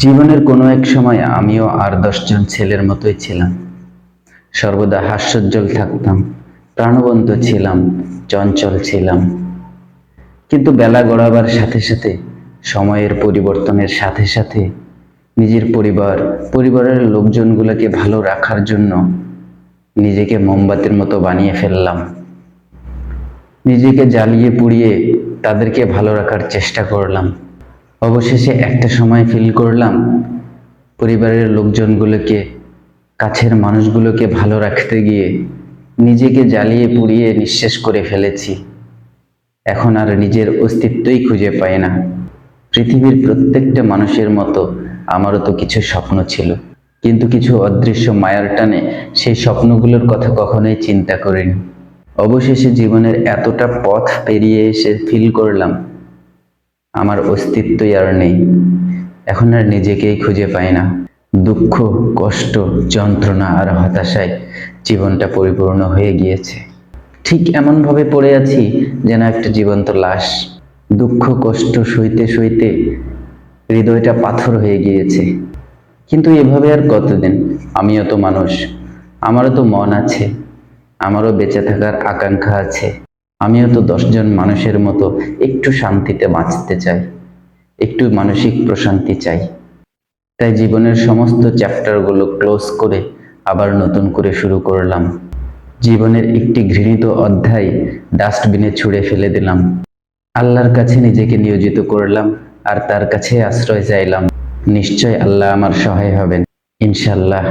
জীবনের কোনো এক সময় আমিও আর দশজন ছেলের মতোই ছিলাম। সর্বদা হাস্যোজ্জ্বল থাকতাম, প্রাণবন্ত ছিলাম, চঞ্চল ছিলাম। কিন্তু বেলা গড়াবার সাথে সাথে, সময়ের পরিবর্তনের সাথে সাথে, নিজের পরিবার, পরিবারের লোকজনগুলোকে ভালো রাখার জন্য নিজেকে মোমবাতির মতো বানিয়ে ফেললাম। নিজেকে জ্বালিয়ে পুড়িয়ে তাদেরকে ভালো রাখার চেষ্টা করলাম। অবশেষে একটা সময় ফিল করলাম, পরিবারের লোকজনগুলোকে, কাছের মানুষগুলোকে ভালো রাখতে গিয়ে নিজেকে জ্বালিয়ে পুড়িয়ে নিঃশেষ করে ফেলেছি। এখন আর নিজের অস্তিত্বই খুঁজে পাই না। পৃথিবীর প্রত্যেকটা মানুষের মতো আমারও তো কিছু স্বপ্ন ছিল। কিন্তু কিছু অদৃশ্য মায়ার টানে সেই স্বপ্নগুলোর কথা কখনোই চিন্তা করিনি। অবশেষে জীবনের এতটা পথ পেরিয়ে এসে ফিল করলাম আমার অস্তিত্বই আর নেই। এখন আর নিজেকেই খুঁজে পাই না। দুঃখ, কষ্ট, যন্ত্রণা আর হতাশায় জীবনটা পরিপূর্ণ হয়ে গিয়েছে। ঠিক এমনভাবে পড়ে আছি যেন একটা জীবন্ত লাশ। দুঃখ, কষ্ট সইতে সইতে হৃদয়টা পাথর হয়ে গিয়েছে। কিন্তু এভাবে আর কতদিন? আমিও তো মানুষ। আমারও তো মন আছে। আমারও বেঁচে থাকার আকাঙ্ক্ষা আছে। আমিও তো দশজন মানুষের মতো একটু শান্তিতে বাঁচতে চাই, একটু মানসিক প্রশান্তি চাই। তাই জীবনের সমস্ত চ্যাপ্টারগুলো ক্লোজ করে আবার নতুন করে শুরু করলাম। জীবনের একটি ঘৃণিত অধ্যায় ডাস্টবিনে ছুঁড়ে ফেলে দিলাম। আল্লাহর কাছে নিজেকে নিয়োজিত করলাম আর তার কাছে আশ্রয় চাইলাম। নিশ্চয় আল্লাহ আমার সহায় হবেন। ইনশাল্লাহ